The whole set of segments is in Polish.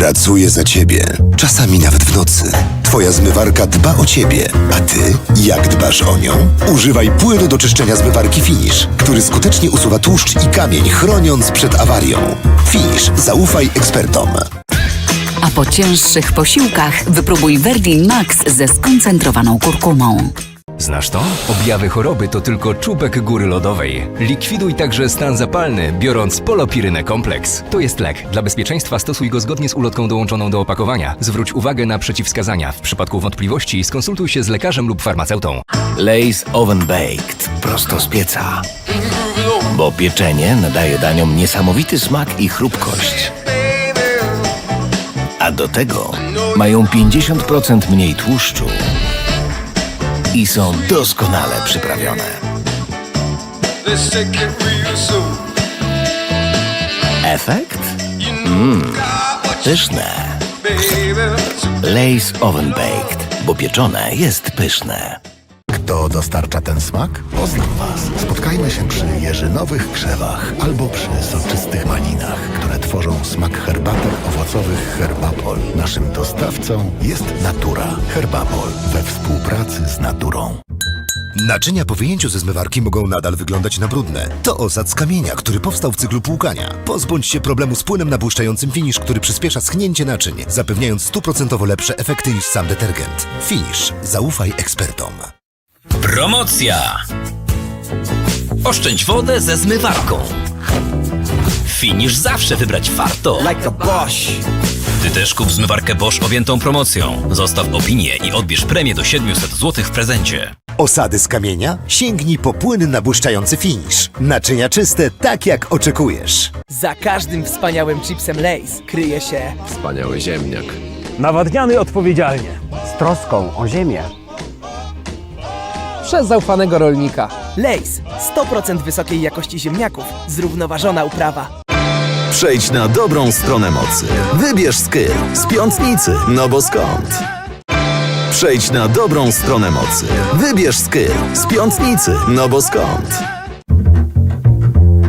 Pracuje za ciebie, czasami nawet w nocy. Twoja zmywarka dba o ciebie, a ty jak dbasz o nią? Używaj płynu do czyszczenia zmywarki Finish, który skutecznie usuwa tłuszcz i kamień, chroniąc przed awarią. Finish, zaufaj ekspertom. A po cięższych posiłkach wypróbuj Verdin Max ze skoncentrowaną kurkumą. Znasz to? Objawy choroby to tylko czubek góry lodowej. Likwiduj także stan zapalny, biorąc polopirynę kompleks. To jest lek. Dla bezpieczeństwa stosuj go zgodnie z ulotką dołączoną do opakowania. Zwróć uwagę na przeciwwskazania. W przypadku wątpliwości skonsultuj się z lekarzem lub farmaceutą. Lay's Oven Baked prosto z pieca. Bo pieczenie nadaje daniom niesamowity smak i chrupkość. A do tego mają 50% mniej tłuszczu i są doskonale przyprawione. Efekt? Mmm, pyszne. Lay's Oven Baked, bo pieczone jest pyszne. Kto dostarcza ten smak? Poznam Was. Spotkajmy się przy jeżynowych krzewach albo przy soczystych malinach, które tworzą smak herbatek owocowych Herbapol. Naszym dostawcą jest Natura. Herbapol we współpracy z Naturą. Naczynia po wyjęciu ze zmywarki mogą nadal wyglądać na brudne. To osad z kamienia, który powstał w cyklu płukania. Pozbądź się problemu z płynem nabłyszczającym Finish, który przyspiesza schnięcie naczyń, zapewniając stuprocentowo lepsze efekty niż sam detergent. Finish. Zaufaj ekspertom. Promocja! Oszczędź wodę ze zmywarką. Finisz zawsze wybrać warto. Like a Bosch. Ty też kup zmywarkę Bosch objętą promocją. Zostaw opinię i odbierz premię do 700 zł w prezencie. Osady z kamienia? Sięgnij po płyn nabłyszczający Finish. Naczynia czyste, tak jak oczekujesz. Za każdym wspaniałym chipsem Lay's kryje się Wspaniały ziemniak. Nawadniany odpowiedzialnie. z troską o ziemię. Przez zaufanego rolnika. Lay's 100% wysokiej jakości ziemniaków, zrównoważona uprawa. Przejdź na dobrą stronę mocy. Wybierz skill z piątnicy, no bo skąd? Przejdź na dobrą stronę mocy. Wybierz skill z piątnicy, no bo skąd?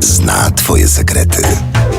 Zna twoje sekrety.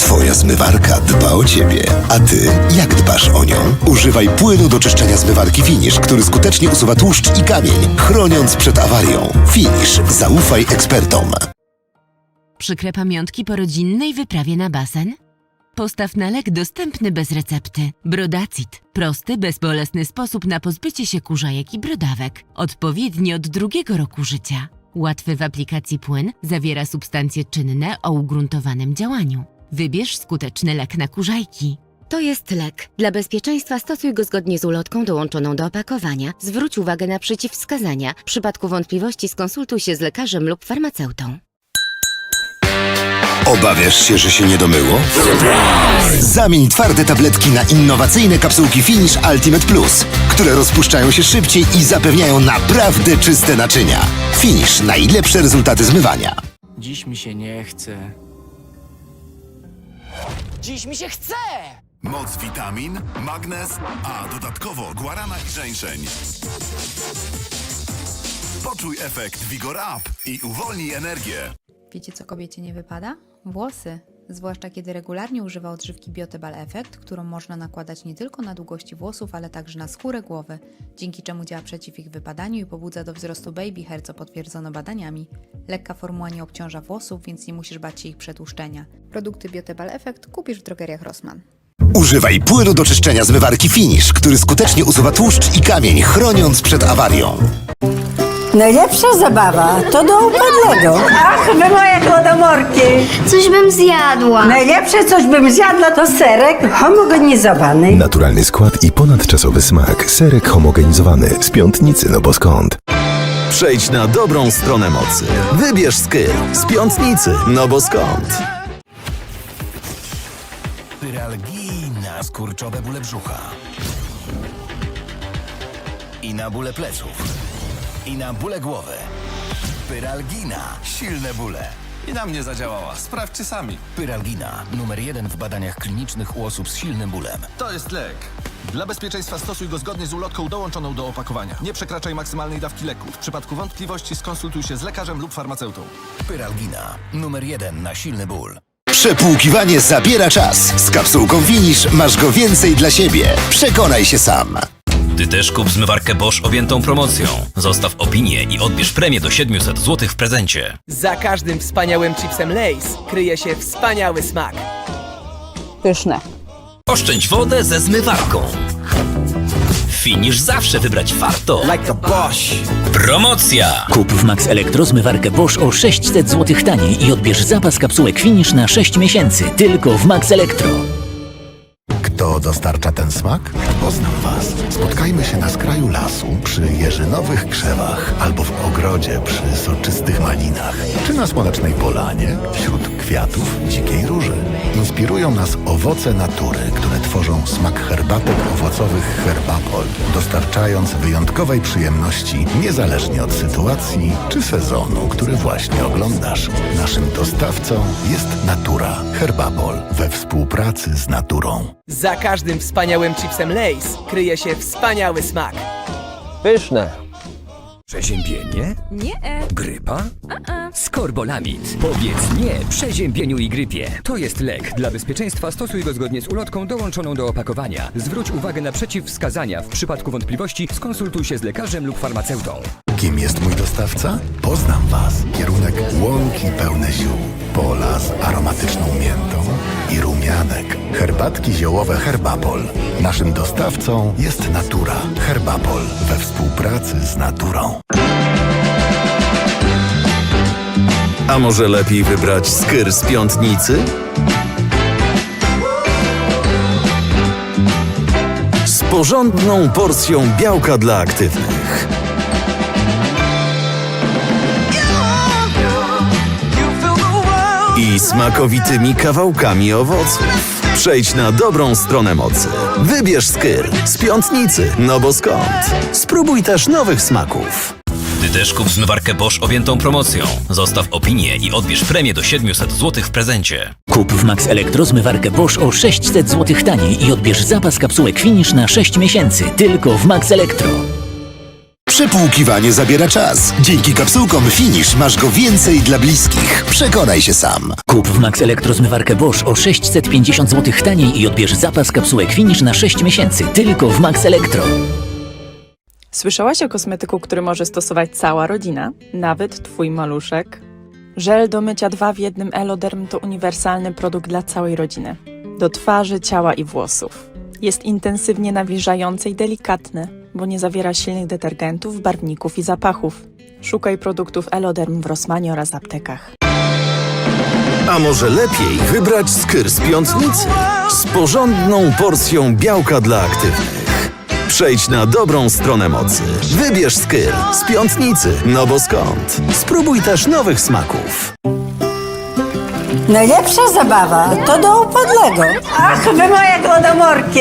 Twoja zmywarka dba o ciebie. A ty jak dbasz o nią? Używaj płynu do czyszczenia zmywarki Finish, który skutecznie usuwa tłuszcz i kamień, chroniąc przed awarią. Finish. Zaufaj ekspertom. Przykre pamiątki po rodzinnej wyprawie na basen? Postaw na lek dostępny bez recepty. Brodacid. Prosty, bezbolesny sposób na pozbycie się kurzajek i brodawek. Odpowiedni od drugiego roku życia. Łatwy w aplikacji płyn zawiera substancje czynne o ugruntowanym działaniu. Wybierz skuteczny lek na kurzajki. To jest lek. Dla bezpieczeństwa stosuj go zgodnie z ulotką dołączoną do opakowania. Zwróć uwagę na przeciwwskazania. W przypadku wątpliwości skonsultuj się z lekarzem lub farmaceutą. Obawiasz się, że się nie domyło? Zamień twarde tabletki na innowacyjne kapsułki Finish Ultimate Plus, które rozpuszczają się szybciej i zapewniają naprawdę czyste naczynia. Finish. Najlepsze rezultaty zmywania. Dziś mi się nie chce. Dziś mi się chce! Moc witamin, magnez, a dodatkowo guarana i żeńszeń. Poczuj efekt Vigor Up i uwolnij energię. Wiecie, co kobiecie nie wypada? Włosy. Zwłaszcza kiedy regularnie używa odżywki Biotebal Effect, którą można nakładać nie tylko na długości włosów, ale także na skórę głowy, dzięki czemu działa przeciw ich wypadaniu i pobudza do wzrostu baby hair, co potwierdzono badaniami. Lekka formuła nie obciąża włosów, więc nie musisz bać się ich przetłuszczenia. Produkty Biotebal Effect kupisz w drogeriach Rossmann. Używaj płynu do czyszczenia zmywarki Finish, który skutecznie usuwa tłuszcz i kamień, chroniąc przed awarią. Najlepsza zabawa to do upadłego. Ach, wy moje głodomorki. Coś bym zjadła. Najlepsze coś bym zjadła to serek homogenizowany. Naturalny skład i ponadczasowy smak. Serek homogenizowany z piątnicy, no bo skąd? Przejdź na dobrą stronę mocy. Wybierz skill z piątnicy, no bo skąd? Pyralgina, skurczowe bóle brzucha. I na bóle pleców. I na bóle głowy. Pyralgina, silne bóle. I na mnie zadziałała. Sprawdźcie sami. Pyralgina, numer jeden w badaniach klinicznych u osób z silnym bólem. To jest lek. Dla bezpieczeństwa stosuj go zgodnie z ulotką dołączoną do opakowania. Nie przekraczaj maksymalnej dawki leku. W przypadku wątpliwości skonsultuj się z lekarzem lub farmaceutą. Pyralgina, numer jeden na silny ból. Przepłukiwanie zabiera czas. Z kapsułką Finish masz go więcej dla siebie. Przekonaj się sam. Ty też kup zmywarkę Bosch objętą promocją. Zostaw opinię i odbierz premię do 700 zł w prezencie. Za każdym wspaniałym chipsem Lay's kryje się wspaniały smak. Pyszne. Oszczędź wodę ze zmywarką. Finisz zawsze wybrać warto. Like a Bosch. Promocja! Kup w Max Elektro zmywarkę Bosch o 600 zł taniej i odbierz zapas kapsułek Finish na 6 miesięcy tylko w Max Elektro. Dostarcza ten smak? Poznam was. Spotkajmy się na skraju lasu przy jeżynowych krzewach albo w ogrodzie przy soczystych malinach, czy na słonecznej polanie wśród kwiatów dzikiej róży. Inspirują nas owoce natury, które tworzą smak herbatek owocowych Herbapol, dostarczając wyjątkowej przyjemności niezależnie od sytuacji czy sezonu, który właśnie oglądasz. Naszym dostawcą jest Natura Herbapol we współpracy z naturą. Za każdym wspaniałym chipsem Lay's kryje się wspaniały smak. Pyszne. Przeziębienie? Nie. Grypa? Skorbolamid. Powiedz nie przeziębieniu i grypie. To jest lek. Dla bezpieczeństwa stosuj go zgodnie z ulotką dołączoną do opakowania. Zwróć uwagę na przeciwwskazania. W przypadku wątpliwości skonsultuj się z lekarzem lub farmaceutą. Kim jest mój dostawca? Poznam Was. Kierunek łąki pełne ziół, pola z aromatyczną. Herbatki ziołowe Herbapol. Naszym dostawcą jest Natura. Herbapol we współpracy z naturą. A może lepiej wybrać skyr z piątnicy? Z porządną porcją białka dla aktywnych. I smakowitymi kawałkami owoców. Przejdź na dobrą stronę mocy. Wybierz skyr z piątnicy, no bo skąd? Spróbuj też nowych smaków. Ty też kup zmywarkę Bosch objętą promocją. Zostaw opinię i odbierz premię do 700 zł w prezencie. Kup w Max Elektro zmywarkę Bosch o 600 zł taniej i odbierz zapas kapsułek Finish na 6 miesięcy tylko w Max Elektro. Przepłukiwanie zabiera czas. Dzięki kapsułkom Finish masz go więcej dla bliskich. Przekonaj się sam. Kup w Max Elektro zmywarkę Bosch o 650 zł taniej i odbierz zapas kapsułek Finish na 6 miesięcy tylko w Max Elektro. Słyszałaś o kosmetyku, który może stosować cała rodzina, nawet twój maluszek? Żel do mycia 2 w jednym Eloderm to uniwersalny produkt dla całej rodziny. Do twarzy, ciała i włosów. Jest intensywnie nawilżający i delikatny, bo nie zawiera silnych detergentów, barwników i zapachów. Szukaj produktów Eloderm w Rosmanie oraz aptekach. A może lepiej wybrać skyr z piątnicy? Z porządną porcją białka dla aktywnych. Przejdź na dobrą stronę mocy. Wybierz skyr z piątnicy, no bo skąd? Spróbuj też nowych smaków. Najlepsza zabawa to do upadłego. Ach, wy moje głodomorki.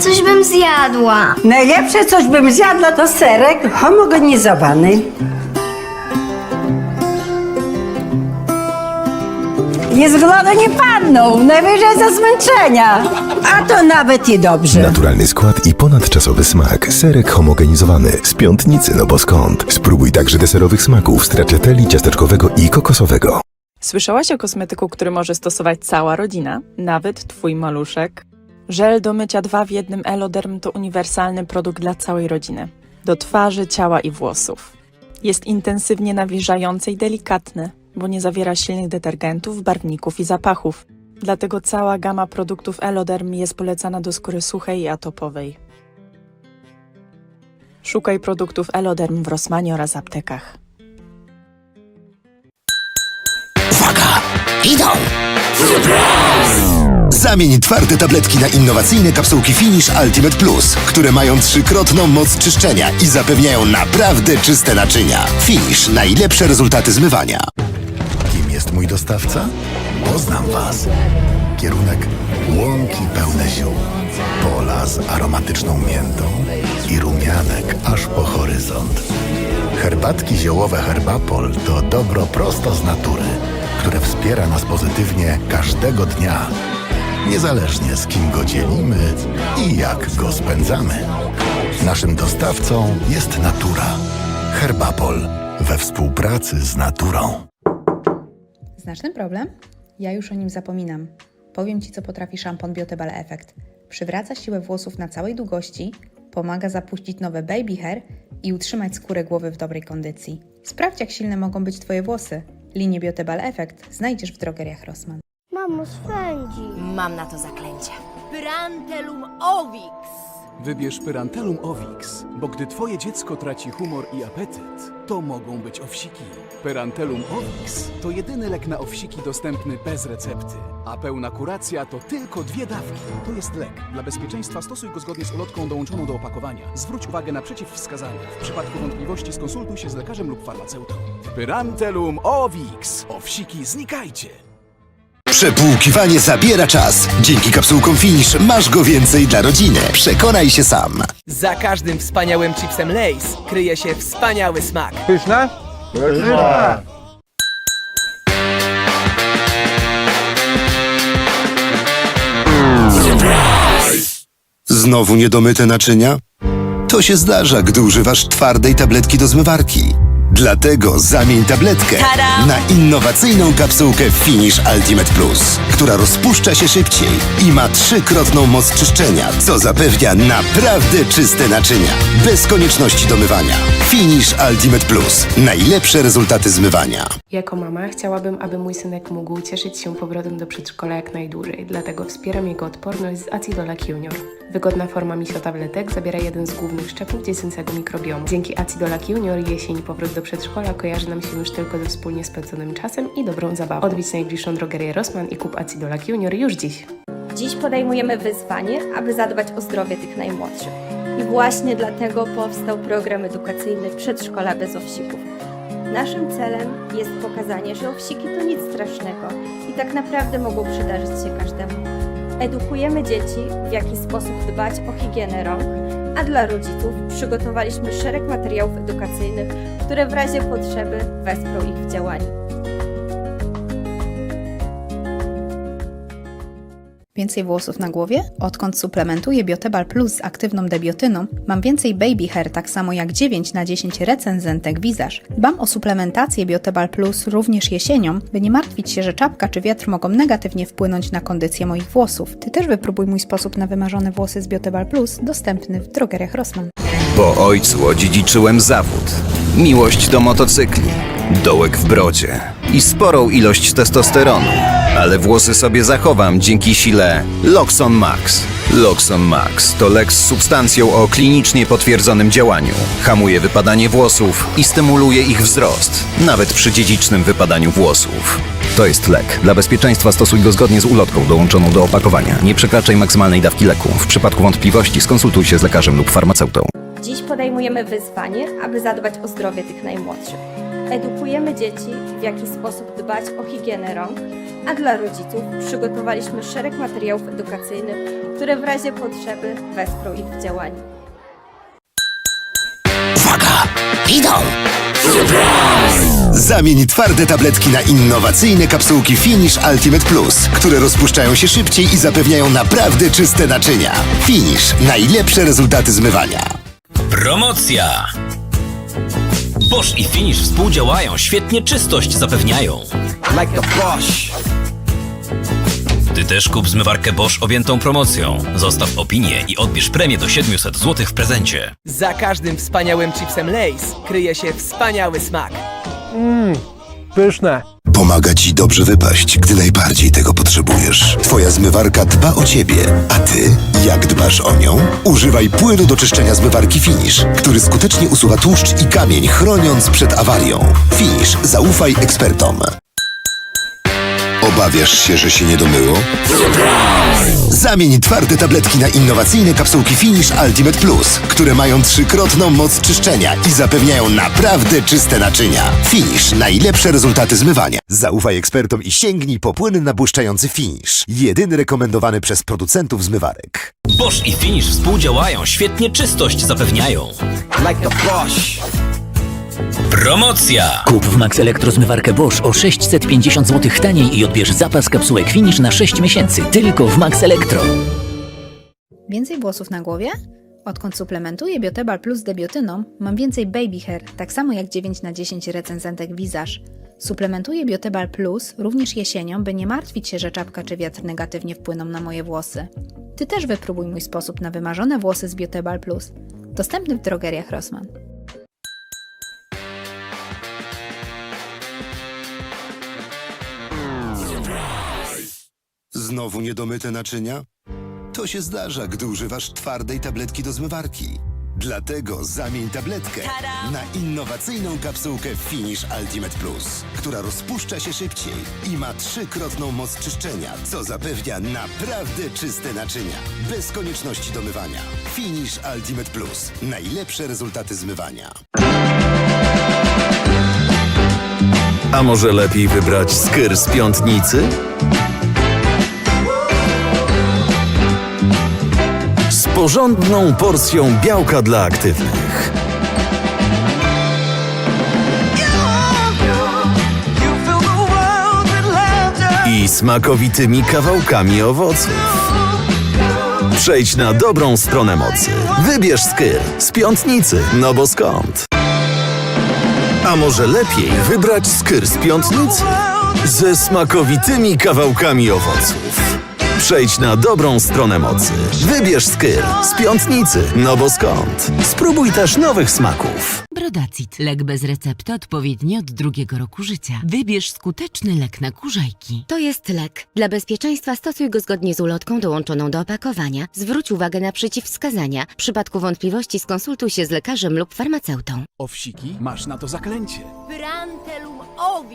Coś bym zjadła. Najlepsze coś bym zjadła to serek homogenizowany. Nie z głodu nie padną, najwyżej ze zmęczenia. A to nawet i dobrze. Naturalny skład i ponadczasowy smak. Serek homogenizowany. Z piątnicy, no bo skąd? Spróbuj także deserowych smaków stracciatelli ciasteczkowego i kokosowego. Słyszałaś o kosmetyku, który może stosować cała rodzina, nawet twój maluszek? Żel do mycia 2 w jednym Eloderm to uniwersalny produkt dla całej rodziny. Do twarzy, ciała i włosów. Jest intensywnie nawilżający i delikatny, bo nie zawiera silnych detergentów, barwników i zapachów. Dlatego cała gama produktów Eloderm jest polecana do skóry suchej i atopowej. Szukaj produktów Eloderm w Rosmanie oraz aptekach. Idą! Zamień twarde tabletki na innowacyjne kapsułki Finish Ultimate Plus, które mają trzykrotną moc czyszczenia i zapewniają naprawdę czyste naczynia. Finish najlepsze rezultaty zmywania. Kim jest mój dostawca? Poznam Was. Kierunek łąki pełne ziół, pola z aromatyczną miętą i rumianek aż po horyzont. Herbatki ziołowe Herbapol to dobro prosto z natury, które wspiera nas pozytywnie każdego dnia, niezależnie z kim go dzielimy i jak go spędzamy. Naszym dostawcą jest natura. Herbapol we współpracy z naturą. Znasz ten problem? Ja już o nim zapominam. Powiem Ci, co potrafi szampon Biotebal Effect. Przywraca siłę włosów na całej długości, pomaga zapuścić nowe baby hair i utrzymać skórę głowy w dobrej kondycji. Sprawdź, jak silne mogą być Twoje włosy. Linię Biotebal Effect znajdziesz w drogeriach Rossmann. Mamo, swędzi. Mam na to zaklęcie. Prantelum ovix. Wybierz Pyrantelum Ovix, bo gdy twoje dziecko traci humor i apetyt, to mogą być owsiki. Pyrantelum Ovix to jedyny lek na owsiki dostępny bez recepty, a pełna kuracja to tylko dwie dawki. To jest lek. Dla bezpieczeństwa stosuj go zgodnie z ulotką dołączoną do opakowania. Zwróć uwagę na przeciwwskazania. W przypadku wątpliwości skonsultuj się z lekarzem lub farmaceutą. Pyrantelum Ovix. Owsiki znikajcie! Przepłukiwanie zabiera czas. Dzięki kapsułkom Finish masz go więcej dla rodziny. Przekonaj się sam. Za każdym wspaniałym chipsem Lay's kryje się wspaniały smak. Pyszne? Znowu niedomyte naczynia? To się zdarza, gdy używasz twardej tabletki do zmywarki. Dlatego zamień tabletkę Tada! na innowacyjną kapsułkę Finish Ultimate Plus, która rozpuszcza się szybciej i ma trzykrotną moc czyszczenia, co zapewnia naprawdę czyste naczynia, bez konieczności domywania. Finish Ultimate Plus. Najlepsze rezultaty zmywania. Jako mama chciałabym, aby mój synek mógł cieszyć się powrotem do przedszkola jak najdłużej, dlatego wspieram jego odporność z Acidolac Junior. Wygodna forma misio tabletek zawiera jeden z głównych szczepów dziecięcego mikrobiomu. Dzięki Acidolac Junior jesień powrót do przedszkola kojarzy nam się już tylko ze wspólnie spędzonym czasem i dobrą zabawą. Odwiedź najbliższą drogerię Rossmann i kup Acidolac Junior już dziś. Dziś podejmujemy wyzwanie, aby zadbać o zdrowie tych najmłodszych. I właśnie dlatego powstał program edukacyjny Przedszkola bez owsików. Naszym celem jest pokazanie, że owsiki to nic strasznego i tak naprawdę mogą przydarzyć się każdemu. Edukujemy dzieci, w jaki sposób dbać o higienę rąk, a dla rodziców przygotowaliśmy szereg materiałów edukacyjnych, które w razie potrzeby wesprą ich w działaniu. Więcej włosów na głowie? Odkąd suplementuję Biotebal Plus z aktywną debiotyną, mam więcej baby hair, tak samo jak 9 na 10 recenzentek Visage. Dbam o suplementację Biotebal Plus również jesienią, by nie martwić się, że czapka czy wiatr mogą negatywnie wpłynąć na kondycję moich włosów. Ty też wypróbuj mój sposób na wymarzone włosy z Biotebal Plus, dostępny w drogeriach Rossmann. Po ojcu odziedziczyłem zawód, miłość do motocykli, dołek w brodzie i sporą ilość testosteronu. Ale włosy sobie zachowam dzięki sile Loxon Max. Loxon Max to lek z substancją o klinicznie potwierdzonym działaniu. Hamuje wypadanie włosów i stymuluje ich wzrost, nawet przy dziedzicznym wypadaniu włosów. To jest lek. Dla bezpieczeństwa stosuj go zgodnie z ulotką dołączoną do opakowania. Nie przekraczaj maksymalnej dawki leku. W przypadku wątpliwości skonsultuj się z lekarzem lub farmaceutą. Dziś podejmujemy wyzwanie, aby zadbać o zdrowie tych najmłodszych. Edukujemy dzieci, w jaki sposób dbać o higienę rąk, a dla rodziców przygotowaliśmy szereg materiałów edukacyjnych, które w razie potrzeby wesprą ich w działaniu. Idą! Zamień twarde tabletki na innowacyjne kapsułki Finish Ultimate Plus, które rozpuszczają się szybciej i zapewniają naprawdę czyste naczynia. Finish. Najlepsze rezultaty zmywania. Promocja! Bosch i Finish współdziałają, świetnie czystość zapewniają. Like a Bosch. Ty też kup zmywarkę Bosch objętą promocją. Zostaw opinię i odbierz premię do 700 zł w prezencie. Za każdym wspaniałym chipsem Lay's kryje się wspaniały smak. Mmm, pyszne. Pomaga ci dobrze wypaść, gdy najbardziej tego potrzebujesz. Twoja zmywarka dba o ciebie, a ty jak dbasz o nią? Używaj płynu do czyszczenia zmywarki Finish, który skutecznie usuwa tłuszcz i kamień, chroniąc przed awarią. Finish, zaufaj ekspertom. Obawiasz się, że się nie domyło? Zamień twarde tabletki na innowacyjne kapsułki Finish Ultimate Plus, które mają trzykrotną moc czyszczenia i zapewniają naprawdę czyste naczynia. Finish. Najlepsze rezultaty zmywania. Zaufaj ekspertom i sięgnij po płyn nabłyszczający Finish. Jedyny rekomendowany przez producentów zmywarek. Bosch i Finish współdziałają, świetnie czystość zapewniają. Like a Bosch. Promocja! Kup w Max Elektro zmywarkę Bosch o 650 zł taniej i odbierz zapas kapsułek Finish na 6 miesięcy. Tylko w Max Elektro. Więcej włosów na głowie? Odkąd suplementuję Biotebal Plus z debiotyną, mam więcej baby hair, tak samo jak 9 na 10 recenzentek Visage. Suplementuję Biotebal Plus również jesienią, by nie martwić się, że czapka czy wiatr negatywnie wpłyną na moje włosy. Ty też wypróbuj mój sposób na wymarzone włosy z Biotebal Plus. Dostępny w drogeriach Rossmann. Znowu niedomyte naczynia? To się zdarza, gdy używasz twardej tabletki do zmywarki. Dlatego zamień tabletkę na innowacyjną kapsułkę Finish Ultimate Plus, która rozpuszcza się szybciej i ma trzykrotną moc czyszczenia, co zapewnia naprawdę czyste naczynia, bez konieczności domywania. Finish Ultimate Plus. Najlepsze rezultaty zmywania. A może lepiej wybrać skyr z piątnicy? Porządną porcją białka dla aktywnych. I smakowitymi kawałkami owoców. Przejdź na dobrą stronę mocy. Wybierz skyr z piątnicy, no bo skąd? A może lepiej wybrać skyr z piątnicy ze smakowitymi kawałkami owoców. Przejdź na dobrą stronę mocy. Wybierz skyr z piątnicy, no bo skąd? Spróbuj też nowych smaków. Brodacit. Lek bez recepty odpowiedni od drugiego roku życia. Wybierz skuteczny lek na kurzajki. To jest lek. Dla bezpieczeństwa stosuj go zgodnie z ulotką dołączoną do opakowania. Zwróć uwagę na przeciwwskazania. W przypadku wątpliwości skonsultuj się z lekarzem lub farmaceutą. Owsiki, masz na to zaklęcie.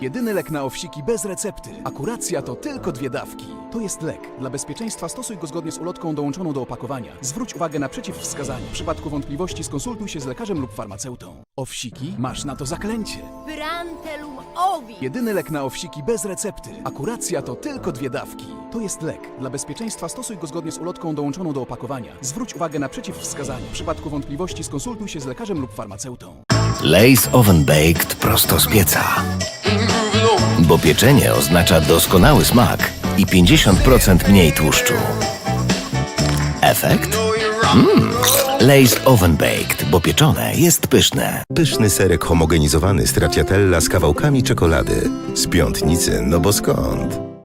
Jedyny lek na owsiki bez recepty. Akuracja to tylko dwie dawki. To jest lek. Dla bezpieczeństwa stosuj go zgodnie z ulotką dołączoną do opakowania. Zwróć uwagę na przeciwwskazania. W przypadku wątpliwości skonsultuj się z lekarzem lub farmaceutą. Owsiki, masz na to zaklęcie. Prantelum ovi. Jedyny lek na owsiki bez recepty. Akuracja to tylko dwie dawki. To jest lek. Dla bezpieczeństwa stosuj go zgodnie z ulotką dołączoną do opakowania. Zwróć uwagę na przeciwwskazania. W przypadku wątpliwości skonsultuj się z lekarzem lub farmaceutą. Lays Oven Baked prosto z pieca. Bo pieczenie oznacza doskonały smak i 50% mniej tłuszczu. Efekt? Mmm. Lays Oven Baked, bo pieczone jest pyszne. Pyszny serek homogenizowany stracciatella z kawałkami czekolady. Z piątnicy, no bo skąd?